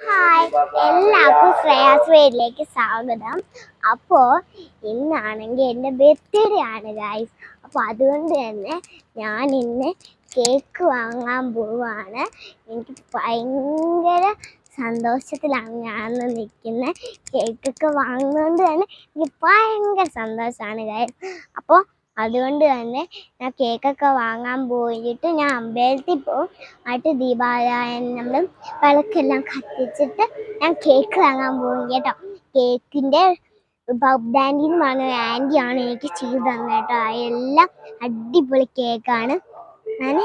Hi എല്ലാവർക്കും ശ്രേയാസ് വേഡിലേക്ക് സ്വാഗതം. അപ്പോൾ ഇന്നാണെങ്കിൽ എന്റെ ബർത്ത്ഡേ ആണ് ഗായ്സ് അപ്പോൾ അതുകൊണ്ട് തന്നെ ഞാൻ ഇന്ന് കേക്ക് വാങ്ങാൻ പോവാണ്. എനിക്ക് ഭയങ്കര സന്തോഷത്തിലാണ് ഞാൻ നിൽക്കുന്നത് കേക്കൊക്കെ വാങ്ങുന്നതുകൊണ്ട് തന്നെ എനിക്ക് ഭയങ്കര സന്തോഷമാണ് ഗായ്സ് അപ്പോൾ അതുകൊണ്ട് തന്നെ ഞാൻ കേക്കൊക്കെ വാങ്ങാൻ പോയിട്ട് ഞാൻ അമ്പലത്തിൽ പോകും ആയിട്ട് ദീപാരായണം നമ്മൾ വിളക്കെല്ലാം കത്തിച്ചിട്ട് ഞാൻ കേക്ക് വാങ്ങാൻ പോകും കേട്ടോ. കേക്കിന്റെ എന്ന് പറഞ്ഞ ആന്റിയാണ് എനിക്ക് ചെയ്തു തന്നെ കേട്ടോ. എല്ലാം അടിപൊളി കേക്കാണ്. ഞാൻ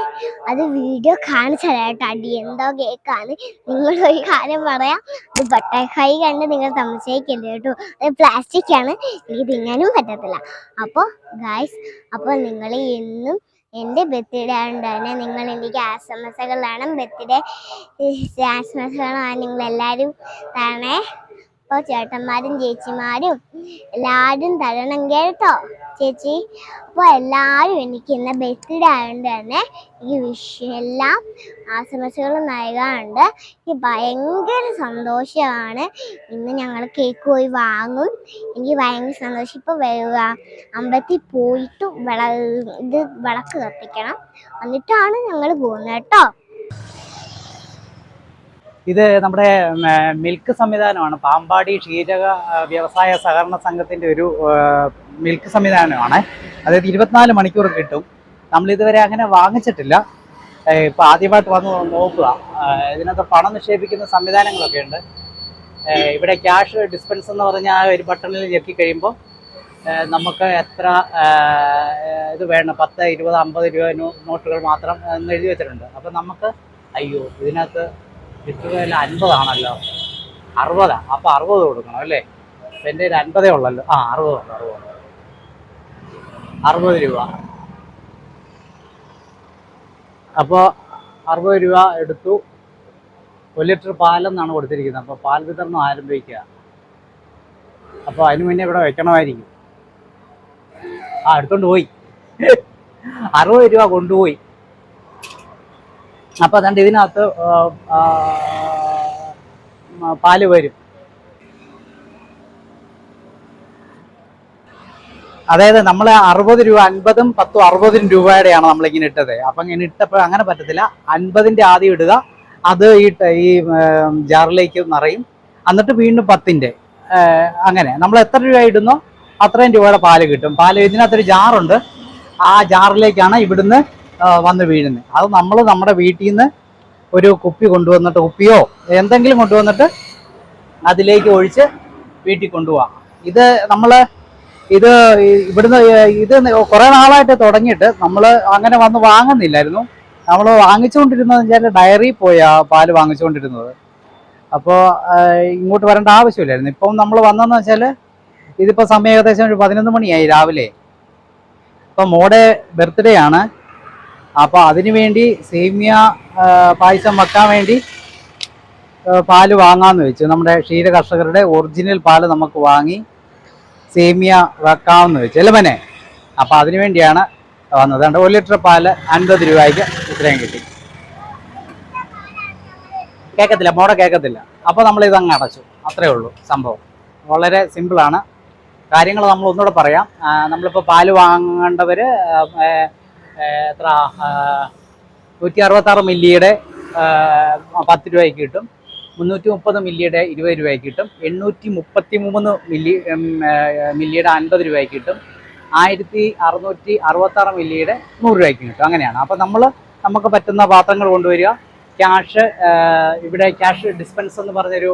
അത് വീഡിയോ കാണിച്ചു കേട്ടോ അടി എന്തോ കേക്കാണ് നിങ്ങൾ ഒരു കാര്യം പറയാം. അത് ബട്ടർഫ്ലൈ കണ്ട് നിങ്ങൾ സംശയിക്കല്ലേ കേട്ടോ. അത് പ്ലാസ്റ്റിക് ആണ്. എനിക്ക് തിന്നാനും പറ്റത്തില്ല. അപ്പോൾ ഗായ്സ് അപ്പോൾ നിങ്ങൾ എന്നും എന്റെ ബർത്ത്ഡേ ആയതുകൊണ്ട് തന്നെ നിങ്ങൾ എനിക്ക് ആശംസകളാണ്. ബർത്ത്ഡേ ആശംസകളാണ് നിങ്ങൾ എല്ലാവരും തരണേ. അപ്പോൾ ചേട്ടന്മാരും ചേച്ചിമാരും എല്ലാവരും തരണം കേട്ടോ. ചേച്ചി. അപ്പോൾ എല്ലാവരും എനിക്ക് ഇന്ന് ബർത്ത്ഡേ ആയതുകൊണ്ട് തന്നെ ഈ വിഷു എല്ലാം ആശംസകൾ നൽകാറുണ്ട്. എനിക്ക് ഭയങ്കര സന്തോഷമാണ്. ഇന്ന് ഞങ്ങൾ കേക്ക് പോയി വാങ്ങും. എനിക്ക് ഭയങ്കര സന്തോഷം. ഇപ്പോൾ അമ്പലത്തിൽ പോയിട്ട് വിള ഇത് വിളക്ക് കത്തിക്കണം. എന്നിട്ടാണ് ഞങ്ങൾ പോകുന്നത് കേട്ടോ. ഇത് നമ്മുടെ മിൽക്ക് സംവിധാനമാണ്. പാമ്പാടി ക്ഷീരക വ്യവസായ സഹകരണ സംഘത്തിന്റെ ഒരു മിൽക്ക് സംവിധാനമാണ്. അതായത് ഇരുപത്തിനാല് മണിക്കൂർ കിട്ടും. നമ്മൾ ഇതുവരെ അങ്ങനെ വാങ്ങിച്ചിട്ടില്ല. ഇപ്പോൾ ഇപ്പൊ ആദ്യമായിട്ട് വന്ന് നോക്കുക. ഇതിനകത്ത് പണം നിക്ഷേപിക്കുന്ന സംവിധാനങ്ങളൊക്കെ ഉണ്ട്. ഇവിടെ ക്യാഷ് ഡിസ്പെൻസ് എന്ന് പറഞ്ഞ ആ ഒരു ബട്ടണിൽ ഞെക്കി കഴിയുമ്പോൾ നമുക്ക് എത്ര ഇത് വേണം. പത്ത് ഇരുപത് അമ്പത് രൂപ നോട്ടുകൾ മാത്രം എന്ന് എഴുതി വെച്ചിട്ടുണ്ട്. അപ്പം നമുക്ക് അയ്യോ ഇതിനകത്ത് കിട്ടുകയില്ല അൻപതാണല്ലോ. അറുപതാ? അപ്പൊ അറുപത് കൊടുക്കണം അല്ലേ? അപ്പൊ എന്റെ ഒരു അൻപതേ ഉള്ളല്ലോ. ആ അറുപത് ഉണ്ട് അറുപത് അറുപത് രൂപ. അപ്പോൾ അറുപത് രൂപ എടുത്തു. ഒരു ലിറ്റർ പാലെന്നാണ് കൊടുത്തിരിക്കുന്നത്. അപ്പോൾ പാൽ വിതരണം ആരംഭിക്കുക. അപ്പോൾ അതിന് മുന്നേ ഇവിടെ വെക്കണമായിരിക്കും. ആ എടുത്തോണ്ട് പോയി. അറുപത് രൂപ കൊണ്ടുപോയി. അപ്പോൾ അതുകൊണ്ട് ഇതിനകത്ത് പാൽ വരും. അതായത് നമ്മൾ അറുപത് രൂപ അൻപതും പത്തും അറുപതും രൂപയുടെയാണ് നമ്മളിങ്ങനെ ഇട്ടത്. അപ്പം ഇങ്ങനെ ഇട്ടപ്പോൾ അങ്ങനെ പറ്റത്തില്ല. അൻപതിന്റെ ആദ്യം ഇടുക. അത് ഈ ഈ ജാറിലേക്ക് നിറയും. എന്നിട്ട് വീണ്ടും പത്തിന്റെ അങ്ങനെ. നമ്മൾ എത്ര രൂപ ഇടുന്നോ അത്രയും രൂപയുടെ പാൽ കിട്ടും. പാൽ ഇതിനകത്തൊരു ജാറുണ്ട്. ആ ജാറിലേക്കാണ് ഇവിടുന്ന് വന്ന് വീഴുന്നത് അത് നമ്മൾ നമ്മുടെ വീട്ടിൽ നിന്ന് ഒരു കുപ്പി കൊണ്ടുവന്നിട്ട് കുപ്പിയോ എന്തെങ്കിലും കൊണ്ടുവന്നിട്ട് അതിലേക്ക് ഒഴിച്ച് വീട്ടിൽ കൊണ്ടുപോവാം. ഇത് നമ്മൾ ഇത് ഇവിടുന്ന് ഇത് കുറേ നാളായിട്ട് തുടങ്ങിയിട്ട് നമ്മൾ അങ്ങനെ വന്ന് വാങ്ങുന്നില്ലായിരുന്നു. നമ്മൾ വാങ്ങിച്ചുകൊണ്ടിരുന്നത് വെച്ചാൽ ഡയറി പോയാ പാൽ വാങ്ങിച്ചുകൊണ്ടിരുന്നത് അപ്പോൾ ഇങ്ങോട്ട് വരേണ്ട ആവശ്യമില്ലായിരുന്നു. ഇപ്പം നമ്മൾ വന്നതെന്ന് വെച്ചാൽ ഇതിപ്പോൾ സമയം ഏകദേശം ഒരു പതിനൊന്ന് മണിയായി രാവിലെ. ഇപ്പം മോടെ ബർത്ത്ഡേ ആണ്. അപ്പോൾ അതിനു വേണ്ടി സേമിയ പായസം വെക്കാൻ വേണ്ടി പാൽ വാങ്ങാമെന്ന് വെച്ചു. നമ്മുടെ ക്ഷീര കർഷകരുടെ ഒറിജിനൽ പാൽ നമുക്ക് വാങ്ങി സേമിയ വെക്കാമെന്ന് വെച്ചു. അല്ലേ അപ്പോൾ അതിനു വേണ്ടിയാണ് വന്നത്. അതുകൊണ്ട് ഒരു ലിറ്റർ പാൽ അൻപത് രൂപയ്ക്ക് ഇത്രയും കിട്ടി. കേൾക്കത്തില്ല മോടെ കേൾക്കത്തില്ല അപ്പോൾ നമ്മൾ ഇതങ്ങ് അടച്ചു. അത്രേ ഉള്ളൂ സംഭവം. വളരെ സിമ്പിളാണ് കാര്യങ്ങൾ നമ്മൾ ഒന്നുകൂടെ പറയാം. നമ്മളിപ്പോൾ പാൽ വാങ്ങേണ്ടവർ എത്ര നൂറ്റി അറുപത്താറ് മില്ലിയുടെ പത്ത് രൂപയ്ക്ക് കിട്ടും. മുന്നൂറ്റി മുപ്പത് മില്ലിയുടെ ഇരുപത് രൂപയ്ക്ക് കിട്ടും. എണ്ണൂറ്റി മുപ്പത്തി മൂന്ന് മില്ലി മില്ലിയുടെ അൻപത് രൂപയ്ക്ക് കിട്ടും. ആയിരത്തി അറുന്നൂറ്റി അറുപത്താറ് മില്ലിയുടെ നൂറ് രൂപയ്ക്ക് കിട്ടും. അങ്ങനെയാണ്. അപ്പോൾ നമ്മൾ നമുക്ക് പറ്റുന്ന പാത്രങ്ങൾ കൊണ്ടുവരിക. ക്യാഷ് ഇവിടെ ക്യാഷ് ഡിസ്പെൻസ് എന്ന് പറഞ്ഞൊരു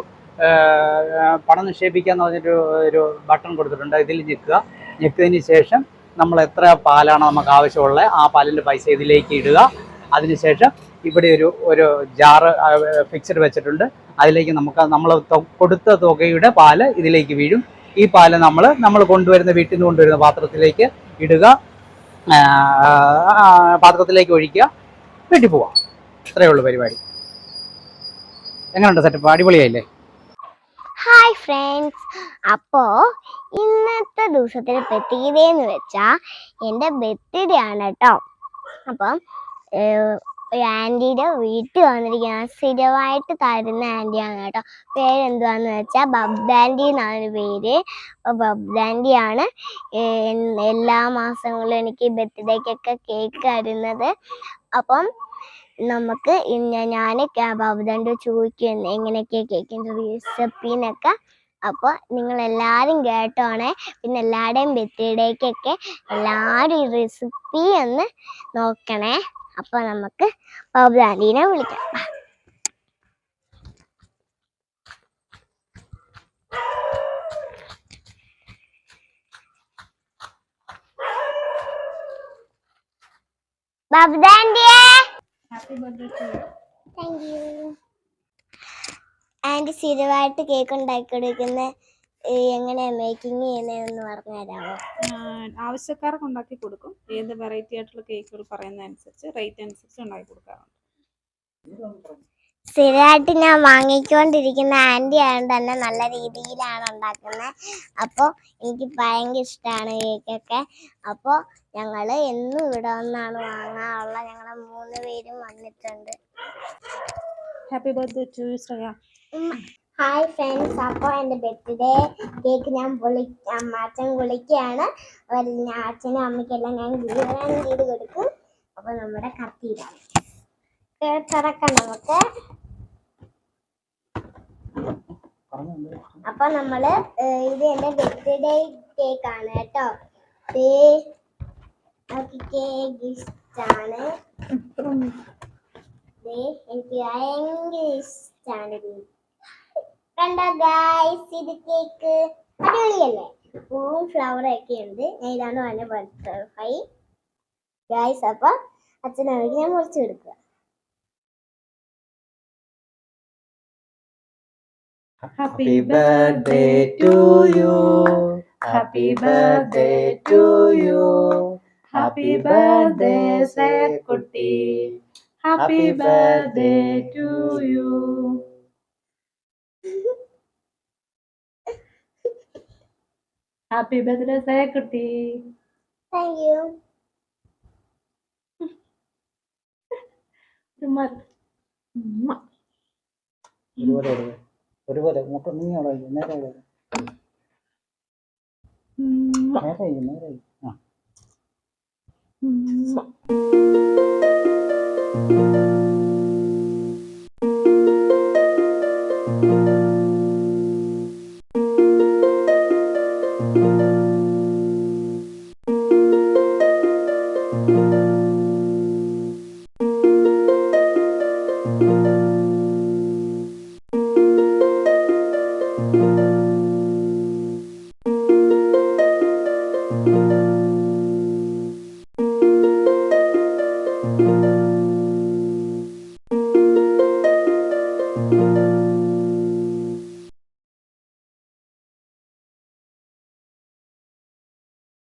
പണം നിക്ഷേപിക്കുക എന്ന് പറഞ്ഞൊരു ഒരു ബട്ടൺ കൊടുത്തിട്ടുണ്ട്. ഇതിൽ ഞെക്കുക. ഞെക്കിയതിന് ശേഷം നമ്മൾ എത്ര പാലാണ് നമുക്ക് ആവശ്യമുള്ളത് ആ പാലിന്റെ പൈസ ഇതിലേക്ക് ഇടുക. അതിനുശേഷം ഇവിടെ ഒരു ഒരു ജാറ് ഫിക്സഡ് വെച്ചിട്ടുണ്ട്. അതിലേക്ക് നമുക്ക് നമ്മൾ കൊടുത്ത തുകയുടെ പാൽ ഇതിലേക്ക് വീഴും. ഈ പാൽ നമ്മൾ നമ്മൾ കൊണ്ടുവരുന്ന വീട്ടിൽ നിന്ന് കൊണ്ടുവരുന്ന പാത്രത്തിലേക്ക് ഇടുക. പാത്രത്തിലേക്ക് ഒഴിക്കുക. വീട്ടിൽ പോവാം ഇത്രയേ ഉള്ളൂ പരിപാടി. എങ്ങനെയുണ്ട് സെറ്റപ്പ് അടിപൊളിയായില്ലേ? ഹായ് ഫ്രണ്ട്സ് അപ്പോൾ ഇന്നത്തെ ദിവസത്തിന് പ്രത്യേകത എന്ന് വെച്ചാൽ എന്റെ ബർത്ത്ഡേ ആണ് കേട്ടോ അപ്പം ഒരു ആന്റിയുടെ വീട്ടിൽ വന്നിരിക്കുന്ന സ്ഥിരമായിട്ട് തരുന്ന ആന്റിയാണ് കേട്ടോ പേരെന്തുവാന്ന് വെച്ചാൽ ബബ്ദാന്റി എന്നാണ് പേര്. അപ്പോൾ ബബ്ദാന്റിയാണ് എല്ലാ മാസങ്ങളും എനിക്ക് ബർത്ത്ഡേക്കൊക്കെ കേക്ക് തരുന്നത്. അപ്പം നമുക്ക് ഞാൻ ബബ്ദാന്റെ ചോദിക്കുന്നു. എങ്ങനെയൊക്കെ കേക്കിന്റെ റെസിപ്പീന്നൊക്കെ അപ്പോൾ നിങ്ങൾ എല്ലാവരും കേട്ടോണേ. പിന്നെ എല്ലാവരുടെയും ബർത്ത്ഡേക്കൊക്കെ എല്ലാവരും ഈ റെസിപ്പി ഒന്ന് നോക്കണേ. അപ്പോൾ നമുക്ക് ബബ്ദാന്റീനെ വിളിക്കാം. ബബ്ദാന്റിയേ താങ്ക് യു ആന്റി സ്ഥിരമായിട്ട് കേക്ക് ഉണ്ടാക്കി കൊടുക്കുന്ന എങ്ങനെയാ മേക്കിംഗ് ചെയ്യുന്നതെന്ന് പറഞ്ഞു തരാമോ? ആവശ്യക്കാർക്ക് ഉണ്ടാക്കി കൊടുക്കും. ഏത് വെറൈറ്റി ആയിട്ടുള്ള കേക്കുകൾ പറയുന്നതനുസരിച്ച് റേറ്റ് അനുസരിച്ച് ഉണ്ടാക്കി കൊടുക്കാറുണ്ട്. സ്ഥിരമായിട്ട് ഞാൻ വാങ്ങിക്കൊണ്ടിരിക്കുന്ന ആന്റി ആയതുകൊണ്ട് തന്നെ നല്ല രീതിയിലാണ് ഉണ്ടാക്കുന്നത്. അപ്പോൾ എനിക്ക് ഭയങ്കര ഇഷ്ടമാണ് കേക്കൊക്കെ. അപ്പോൾ ഞങ്ങൾ എന്നും ഇവിടെ വന്നാണ് വാങ്ങാറുള്ള ഞങ്ങൾ മൂന്ന് പേരും വന്നിട്ടുണ്ട്. Happy birthday to Shreya hi friends അപ്പോൾ എന്റെ ബർത്ത്ഡേ കേക്ക് ഞാൻ പൊളി അമ്മാച്ചൻ അച്ഛൻ പൊളിക്കുകയാണ്. ഞാൻ അച്ഛനും അമ്മയ്ക്കെല്ലാം ഞാൻ ഗീവറാൻ ചെയ്ത് കൊടുക്കും. അപ്പോൾ നമ്മുടെ കത്തിയിലാണ്. തുറക്കാം നമുക്ക്. അപ്പൊ നമ്മൾ ഇത് എന്റെ ബർത്ത്ഡേ കേക്ക് ആണ് കേട്ടോ കേക്ക് ഇഷ്ടാണ്. എനിക്ക് ഭയങ്കര ഇഷ്ടാണ് കണ്ട ഗായ്സ് ഇത് കേക്ക് അടിപൊളിയല്ലേ? പൂവും ഫ്ലവർ ഒക്കെ ഉണ്ട്. ഞാൻ ഇതാണ് പറഞ്ഞ ബട്ടർഫ്ലൈ ഗായ്സ് അപ്പൊ അച്ഛനമ്മയ്ക്ക് ഞാൻ മുറിച്ചു കൊടുക്കുക. Happy birthday to you. Happy birthday to you. Happy birthday, Sekutti. Happy birthday to you. Happy birthday, Sekutti. Thank you ഉമ്മ. ഉമ്മ. ഒരുപോലെ മുട്ട നീ അവിടെ നേരെ അവിടെ നേരെ നേരെ ആ. thank ആ